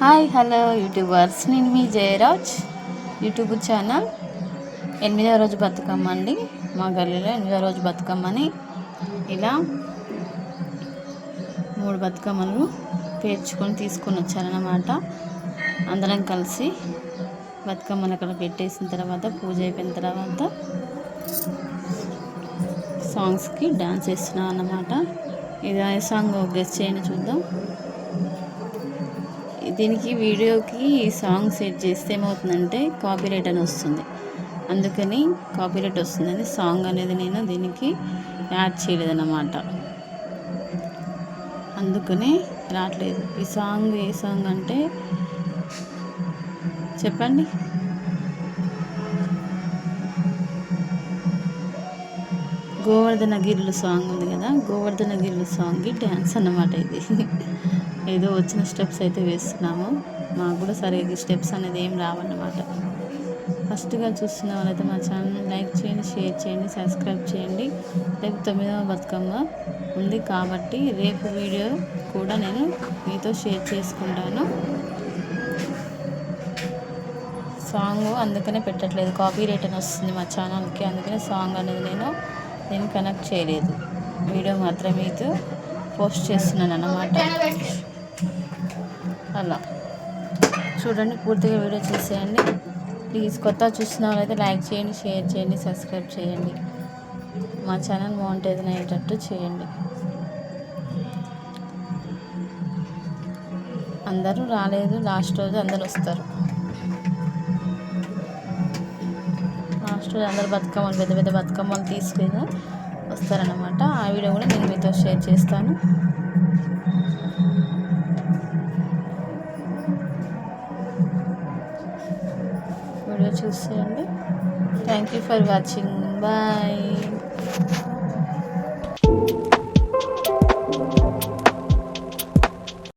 Hi hello YouTubers. నేను మీ Jayaraj. YouTube channel. ఎనిమిదవ రోజు బతుకమ్మ అండి మా గల్లీలో ఎనిమిదవ రోజు బతుకమ్మని ఇలా మూడు బతుకమ్మలు పేర్చుకొని తీసుకొని వచ్చారన్నమాట. అందరం కలిసి బతుకమ్మను అక్కడ పెట్టేసిన తర్వాత పూజ అయిపోయిన తర్వాత సాంగ్స్కి డాన్స్ వేస్తున్నాం అన్నమాట ఇది ఏ సాంగ్ గెస్ట్ చేయండి చూద్దాం. దీనికి వీడియోకి సాంగ్ సెట్ చేస్తే ఏమవుతుందంటే కాపీరైట్ అని వస్తుంది. అందుకని కాపీరైట్ వస్తుందని సాంగ్ అనేది నేను దీనికి యాడ్ చేయలేదన్నమాట. అందుకని రావట్లేదు. ఈ సాంగ్ ఏ సాంగ్ అంటే చెప్పండి. గోవర్ధన గిర్లు సాంగ్ ఉంది కదా గోవర్ధన గిర్లు సాంగ్కి డ్యాన్స్ అన్నమాట ఇది. ఏదో వచ్చిన స్టెప్స్ అయితే వేస్తున్నాము. మాకు కూడా సరిగ్గా స్టెప్స్ అనేది ఏం రావన్నమాట. ఫస్ట్గా చూస్తున్న వాళ్ళైతే మా ఛానల్ లైక్ చేయండి షేర్ చేయండి సబ్స్క్రైబ్ చేయండి. రేపు తొమ్మిదవ బతుకమ్మ ఉంది కాబట్టి రేపు వీడియో కూడా నేను మీతో షేర్ చేసుకుంటాను. సాంగ్ అందుకనే పెట్టట్లేదు. కాపీ రేట్ అని వస్తుంది మా ఛానల్కి అందుకనే సాంగ్ అనేది నేను నేను కనెక్ట్ చేయలేదు. వీడియో మాత్రమే మీతో పోస్ట్ చేస్తున్నాను అన్నమాట అలా. చూడండి పూర్తిగా వీడియో చూసేయండి. ప్లీజ్ కొత్త చూసిన వాళ్ళైతే లైక్ చేయండి షేర్ చేయండి సబ్స్క్రైబ్ చేయండి. మా ఛానల్ బాగుంటుంది అయ్యేటట్టు చేయండి. అందరూ రాలేదు. లాస్ట్ రోజు అందరు వస్తారు. లాస్ట్ రోజు అందరు బతుకమ్మలు పెద్ద పెద్ద బతుకమ్మలు తీసుకుని వస్తారనమాట ఆ వీడియో కూడా నేను మీతో షేర్ చేస్తాను. వీడియో చూసేయండి thank you for watching bye